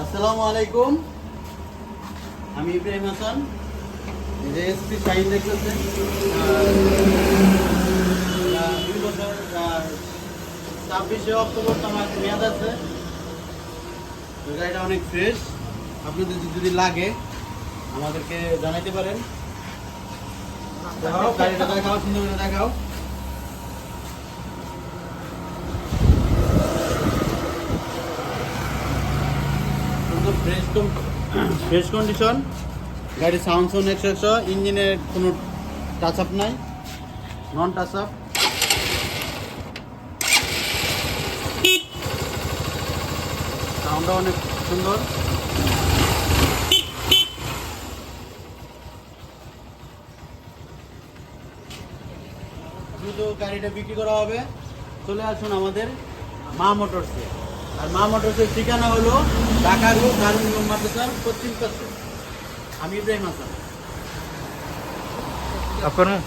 আসসালামু আলাইকুম। আমি ইব্রাহিম হাসান যে এসপি শাহিন দেখতেছেন। দুই বছর ছাব্বিশে অক্টোবর তো আমার মেয়াদ আছে। গাড়িটা অনেক ফ্রেশ আপনাদের যদি- যদি লাগে আমাদেরকে জানাইতে পারেন। দেখাও। গাড়িটা দেখাও সুন্দর দেখাও। ফ্রেশ কন্ডিশন গাড়ির সাউন্ড সাউন্ড একশো ইঞ্জিনের কোনো টাচ আপ নাই নন টাচ আপ সাউন্ডটা অনেক সুন্দর। দ্রুত গাড়িটা বিক্রি করা হবে। চলে আসুন আমাদের মা মোটরসে। আর মা মোটরসের ঠিকানা হলো ঢাকা রোড দারুণ মাদ্রাসার পশ্চিম পাশে আমি ইব্রাহিম হাসান। আপনার?